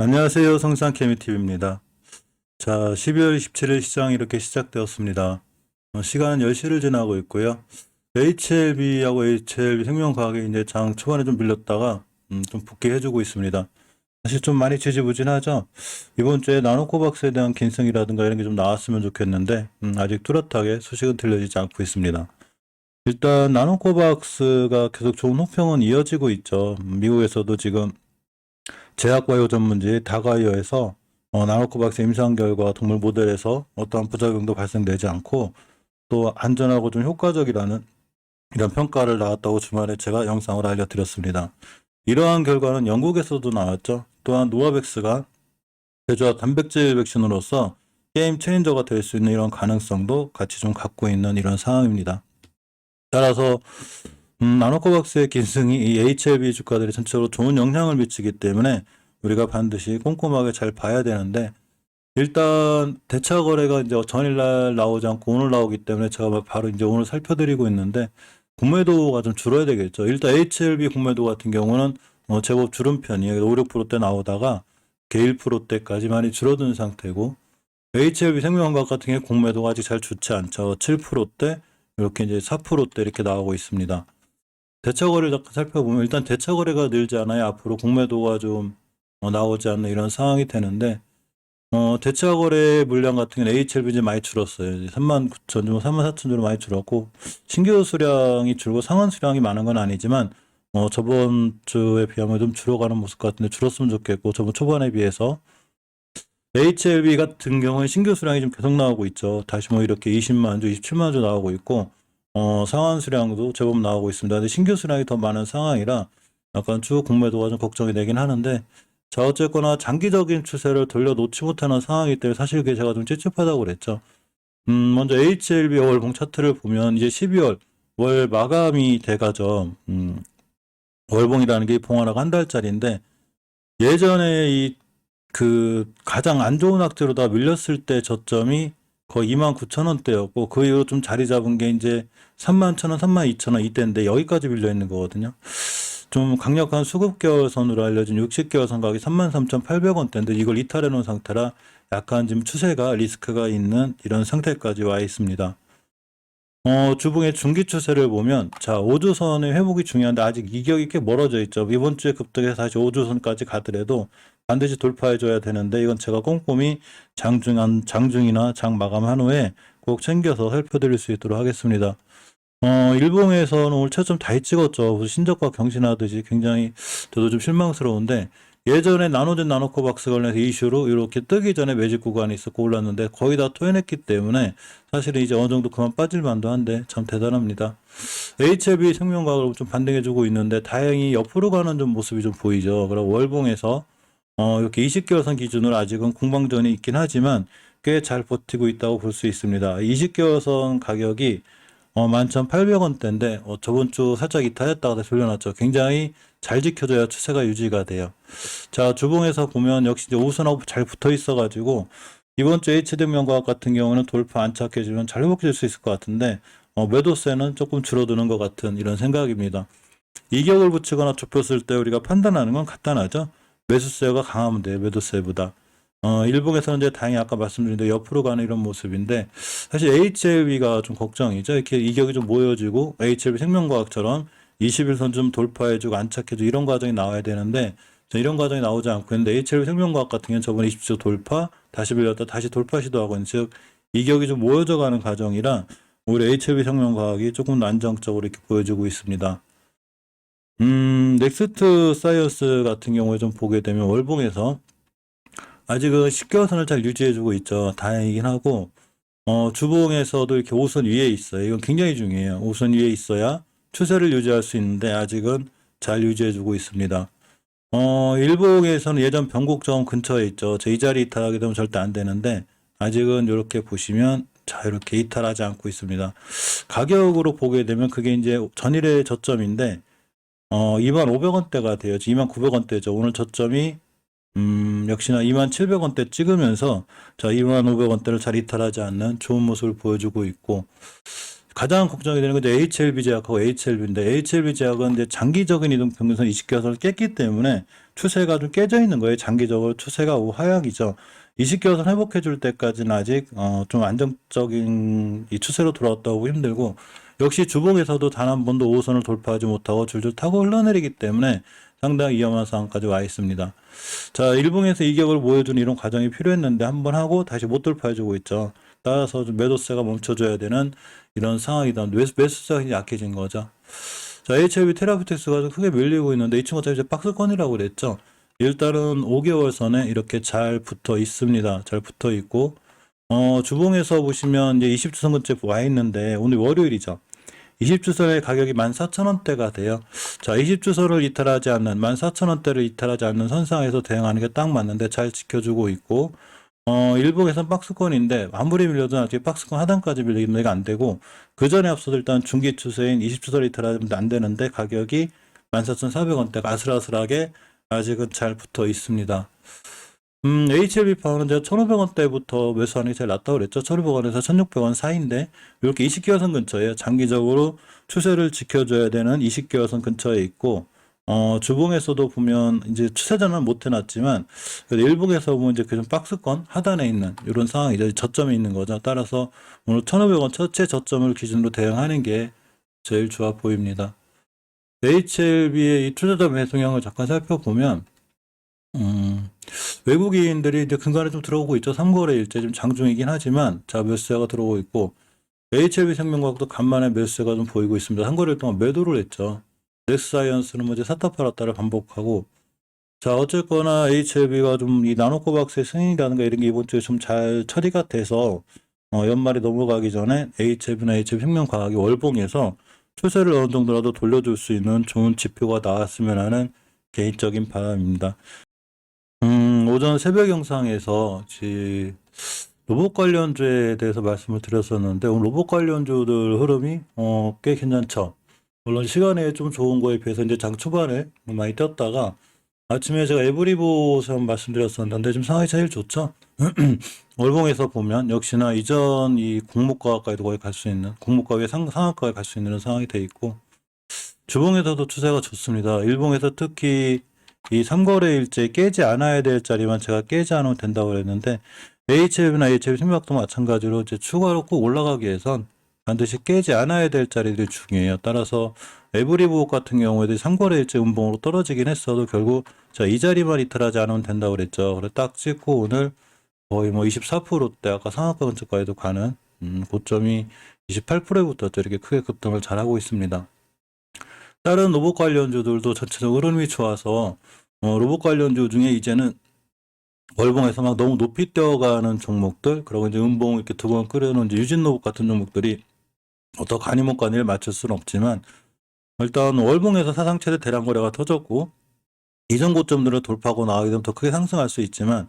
안녕하세요. 성산 케미TV입니다. 자, 12월 27일 시장이 이렇게 시작되었습니다. 어, 시간은 10시를 지나고 있고요. HLB하고 HLB 생명과학이 이제 장 초반에 좀 밀렸다가 음, 좀 붙게 해주고 있습니다. 사실 좀 많이 지지부진하죠. 이번 주에 나노코박스에 대한 긴승이라든가 이런 게 좀 나왔으면 좋겠는데 음, 아직 뚜렷하게 소식은 들려지지 않고 있습니다. 일단 나노코박스가 계속 좋은 호평은 이어지고 있죠. 음, 미국에서도 지금 제약바이오 전문지 다가이어에서 어, 나노코박스 임상 결과 동물 모델에서 어떠한 부작용도 발생되지 않고 또 안전하고 좀 효과적이라는 이런 평가를 나왔다고 주말에 제가 영상을 알려드렸습니다. 이러한 결과는 영국에서도 나왔죠. 또한 노아백스가 제조와 단백질 백신으로서 게임 체인저가 될 수 있는 이런 가능성도 같이 좀 갖고 있는 이런 상황입니다. 따라서 음, 나노코박스의 긴승이 이 HLB 주가들이 전체적으로 좋은 영향을 미치기 때문에 우리가 반드시 꼼꼼하게 잘 봐야 되는데 일단 대차 거래가 이제 전일날 나오지 않고 오늘 나오기 때문에 제가 바로 이제 오늘 살펴드리고 있는데 공매도가 좀 줄어야 되겠죠. 일단 HLB 공매도 같은 경우는 어, 제법 줄은 편이에요. 5, 6%대 나오다가 개 1%대까지 많이 줄어든 상태고 HLB 생명과학 같은 경우 공매도가 아직 잘 좋지 않죠. 7%대 이렇게 이제 4%대 이렇게 나오고 있습니다. 대차 거래를 잠깐 살펴보면 일단 대차 거래가 늘지 않아야 앞으로 공매도가 좀 어, 나오지 않는 이런 상황이 되는데 어, 대차 거래 물량 같은 경우는 HLB 이제 많이 줄었어요. 이제 3만 9천 좀 3만 4천 정도 많이 줄었고 신규 수량이 줄고 상한 수량이 많은 건 아니지만 어, 저번 주에 비하면 좀 줄어가는 모습 같은데 줄었으면 좋겠고 저번 초반에 비해서 HLB 같은 경우는 신규 수량이 좀 계속 나오고 있죠. 다시 뭐 이렇게 20만 주, 27만 주 나오고 있고 어, 상한 수량도 제법 나오고 있습니다. 근데 신규 수량이 더 많은 상황이라 약간 주 공매도가 좀 걱정이 되긴 하는데 자 어쨌거나 장기적인 추세를 돌려놓지 못하는 상황이기 때문에 사실 그게 제가 좀 찝찝하다고 그랬죠. 음, 먼저 HLB 월봉 차트를 보면 이제 12월 월 마감이 돼가죠. 음, 월봉이라는 게 봉화라가 한 달짜리인데 예전에 이 그 가장 안 좋은 악재로 다 밀렸을 때 저점이 거의 2만 9천 원대였고 그 이후로 좀 자리 잡은 게 이제 3만 천 원, 3만 2천 원 이때인데 여기까지 밀려 있는 거거든요. 좀 강력한 수급계열선으로 알려진 60개월선 가격이 33,800원대인데 이걸 이탈해 놓은 상태라 약간 지금 추세가 리스크가 있는 이런 상태까지 와 있습니다. 어, 주봉의 중기 추세를 보면 자, 5주선의 회복이 중요한데 아직 이격이 꽤 멀어져 있죠. 이번 주에 급등해서 다시 5주선까지 가더라도 반드시 돌파해 줘야 되는데 이건 제가 꼼꼼히 장중 장중이나 장 마감한 후에 꼭 챙겨서 살펴드릴 수 있도록 하겠습니다. 어, 일봉에서는 오늘 최점 다이 찍었죠. 신적과 경신하듯이 굉장히 저도 좀 실망스러운데 예전에 나노젠 나노코 박스 관련해서 이슈로 이렇게 뜨기 전에 매직 구간이 있었고 올랐는데 거의 다 토해냈기 때문에 사실은 이제 어느 정도 그만 빠질 만도 한데 참 대단합니다. HLB 생명과학을 좀 반등해주고 있는데 다행히 옆으로 가는 좀 모습이 좀 보이죠. 그리고 월봉에서 어, 이렇게 20개월선 기준으로 아직은 공방전이 있긴 하지만 꽤 잘 버티고 있다고 볼 수 있습니다. 20개월선 가격이 어, 11,800원대인데 어, 저번 주 살짝 이탈했다가 다시 올려놨죠. 굉장히 잘 지켜줘야 추세가 유지가 돼요. 자, 주봉에서 보면 역시 이제 오선하고 잘 붙어 있어가지고 이번 주 H대명과학 같은 경우는 돌파 안착해주면 잘 회복될 수 있을 것 같은데 어, 매도세는 조금 줄어드는 것 같은 이런 생각입니다. 이격을 붙이거나 좁혔을 때 우리가 판단하는 건 간단하죠. 매수세가 강하면 돼요. 매도세보다. 어, 일봉에서는 이제 다행히 아까 말씀드린 대로 옆으로 가는 이런 모습인데 사실 HLB가 좀 걱정이죠. 이렇게 이격이 좀 모여지고 HLB 생명과학처럼 21선 좀 돌파해주고 안착해주고 이런 과정이 나와야 되는데 자, 이런 과정이 나오지 않고 있는데 HLB 생명과학 같은 경우는 저번에 20주 돌파 다시 밀렸다 다시 돌파 시도하고 있는 즉 이격이 좀 모여져 가는 과정이라 오히려 HLB 생명과학이 조금 더 안정적으로 이렇게 보여주고 있습니다. 음, 넥스트 사이언스 같은 경우에 좀 보게 되면 월봉에서 아직은 10개월선을 잘 유지해주고 있죠. 다행이긴 하고, 어, 주봉에서도 이렇게 5선 위에 있어요. 이건 굉장히 중요해요. 5선 위에 있어야 추세를 유지할 수 있는데 아직은 잘 유지해주고 있습니다. 어, 일봉에서는 예전 변곡점 근처에 있죠. 저이 자리 이탈하게 되면 절대 안 되는데 아직은 이렇게 보시면 자, 이렇게 이탈하지 않고 있습니다. 가격으로 보게 되면 그게 이제 전일의 저점인데 어, 2,500원대가 돼요. 2,900원대죠. 오늘 저점이 음, 역시나 2,700원대 찍으면서 자, 2,500원대를 잘 이탈하지 않는 좋은 모습을 보여주고 있고 가장 걱정이 되는 건 이제 HLB 제약하고 HLB인데 HLB 제약은 이제 장기적인 이동 평균선 20개선을 깼기 때문에 추세가 좀 깨져 있는 거예요. 장기적으로 추세가 우하향이죠. 20개선 회복해 줄 때까지는 아직 어, 좀 안정적인 이 추세로 돌아왔다고 힘들고 역시 주봉에서도 단 한 번도 5선을 돌파하지 못하고 줄줄 타고 흘러내리기 때문에 상당히 위험한 상황까지 와 있습니다. 자, 일봉에서 이격을 보여주는 이런 과정이 필요했는데 한 번 하고 다시 못 돌파해주고 있죠. 따라서 좀 매도세가 멈춰줘야 되는 이런 상황이다. 매수, 매수세가 약해진 거죠. 자, HLB 테라피텍스가 좀 크게 밀리고 있는데 이 친구가 이제 박스권이라고 그랬죠. 일단은 5개월 선에 이렇게 잘 붙어 있습니다. 잘 붙어 있고, 어, 주봉에서 보시면 이제 20주선 근처에 와 있는데 오늘 월요일이죠. 20주선의 가격이 14,000원대가 돼요. 자, 20주선을 이탈하지 않는, 14,000원대를 이탈하지 않는 선상에서 대응하는 게 딱 맞는데 잘 지켜주고 있고, 어, 일봉에선 박스권인데, 아무리 밀려도 아직 박스권 하단까지 밀리면 안 되고, 그 전에 앞서도 일단 중기 추세인 20주선을 이탈하면 안 되는데, 가격이 14,400원대가 아슬아슬하게 아직은 잘 붙어 있습니다. 음, HLB 파워는 제가 1,500원대부터 매수하는 게 제일 낫다고 그랬죠. 1,500원에서 1,600원 사이인데, 이렇게 20개월선 근처에 장기적으로 추세를 지켜줘야 되는 20개월선 근처에 있고, 어, 주봉에서도 보면 이제 추세 전환 못 해놨지만, 일봉에서 보면 이제 그 좀 박스권 하단에 있는 이런 상황이죠. 저점이 있는 거죠. 따라서 오늘 1,500원 첫째 저점을 기준으로 대응하는 게 제일 좋아 보입니다. HLB의 이 투자자 매수량을 잠깐 살펴보면, 음, 외국인들이 이제 근간에 좀 들어오고 있죠. 3거래 일제 좀 장중이긴 하지만, 자, 매수세가 들어오고 있고, HLB 생명과학도 간만에 매수세가 좀 보이고 있습니다. 한 거래일 동안 매도를 했죠. 넥스사이언스는 뭐 이제 샀다 팔았다를 반복하고, 자, 어쨌거나 HLB가 좀 이 나노코박스의 승인이라든가 이런 게 이번 주에 좀 잘 처리가 돼서, 어, 연말이 넘어가기 전에 HLB나 HLB 생명과학이 월봉에서 추세를 어느 정도라도 돌려줄 수 있는 좋은 지표가 나왔으면 하는 개인적인 바람입니다. 음, 오전 새벽 영상에서 지 로봇 관련주에 대해서 말씀을 드렸었는데 오늘 로봇 관련주들 흐름이 어, 꽤 괜찮죠. 물론 시간에 좀 좋은 거에 비해서 이제 장 초반에 많이 떴다가 아침에 제가 에브리봇에 말씀드렸었는데 좀 상황이 제일 좋죠. 월봉에서 보면 역시나 이전 이 공모가까지도 거의 갈 수 있는 공모가 상, 상한가에 갈 수 있는 상황이 돼 있고 주봉에서도 추세가 좋습니다. 일봉에서 특히 이 3거래 일제 깨지 않아야 될 자리만 제가 깨지 않으면 된다고 그랬는데 HLB나 HLB 생명학도 마찬가지로 이제 추가로 꼭 올라가기 위해선 반드시 깨지 않아야 될 자리들이 중요해요. 따라서 에브리봇 같은 경우에도 3거래 일제 음봉으로 떨어지긴 했어도 결국 자, 이 자리만 이탈하지 않으면 된다고 그랬죠. 그래 딱 찍고 오늘 거의 뭐 24%대 아까 상한가 근처까지도 가는 음, 고점이 28%부터 이렇게 크게 급등을 잘하고 있습니다. 다른 로봇 관련주들도 전체적으로 흐름이 좋아서 어, 로봇 관련주 중에 이제는 월봉에서 막 너무 높이 뛰어가는 종목들 그리고 이제 음봉 이렇게 두 번 끓여놓은 유진 로봇 같은 종목들이 어떤 간이목간을 맞출 수는 없지만 일단 월봉에서 사상 최대 대량 거래가 터졌고 이전 고점들을 돌파하고 나가게 되면 더 크게 상승할 수 있지만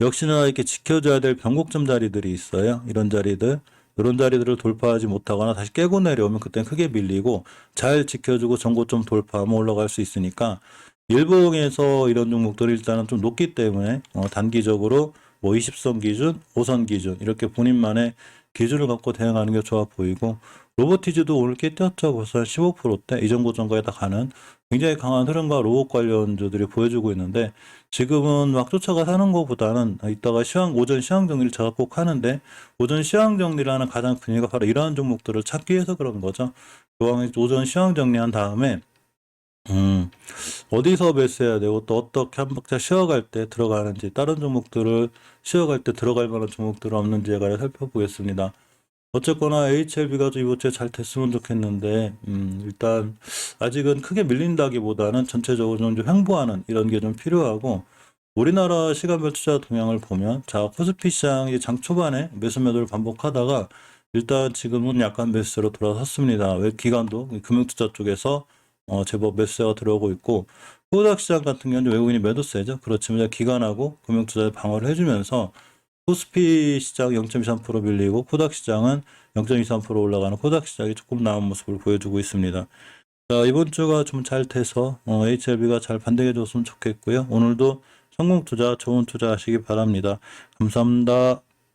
역시나 이렇게 지켜줘야 될 변곡점 자리들이 있어요. 이런 자리들. 이런 자리들을 돌파하지 못하거나 다시 깨고 내려오면 그때는 크게 밀리고 잘 지켜주고 전고점 돌파하면 올라갈 수 있으니까 일봉에서 이런 종목들이 일단은 좀 높기 때문에 어, 단기적으로 뭐 20선 기준, 5선 기준 이렇게 본인만의 기준을 갖고 대응하는 게 좋아 보이고 로보티즈도 오늘 꽤 뛰었죠. 벌써 한 15%대 이전 고점까지 다 가는 굉장히 강한 흐름과 로봇 관련주들이 보여주고 있는데 지금은 막 쫓아가 사는 것보다는 이따가 시황 오전 시황 정리를 제가 꼭 하는데 오전 시황 정리를 하는 가장 큰 이유가 바로 이러한 종목들을 찾기 위해서 그런 거죠. 오전 시황 정리한 다음에 음, 어디서 매수해야 되고 또 어떻게 한 박자 쉬어갈 때 들어가는지 다른 종목들을 쉬어갈 때 들어갈 만한 종목들은 없는지에 관해 살펴보겠습니다. 어쨌거나 HLB가 좀 이번 주에 잘 됐으면 좋겠는데 음, 일단 아직은 크게 밀린다기보다는 전체적으로 좀 횡보하는 이런 게 좀 필요하고 우리나라 시간별 투자 동향을 보면 자 코스피 시장이 장 초반에 매수 매도를 반복하다가 일단 지금은 약간 매수세로 돌아섰습니다. 왜 기관도 금융투자 쪽에서 어, 제법 매수세가 들어오고 있고 코스닥 시장 같은 경우는 외국인이 매도세죠. 그렇지만 기관하고 금융투자에 방어를 해주면서 코스피 시장 0.23% 밀리고 코닥 시장은 0.23% 올라가는 코닥 시장이 조금 나은 모습을 보여주고 있습니다. 자, 이번 주가 좀 잘 돼서 어, HLB가 잘 반등해 줬으면 좋겠고요. 오늘도 성공 투자, 좋은 투자 하시기 바랍니다. 감사합니다.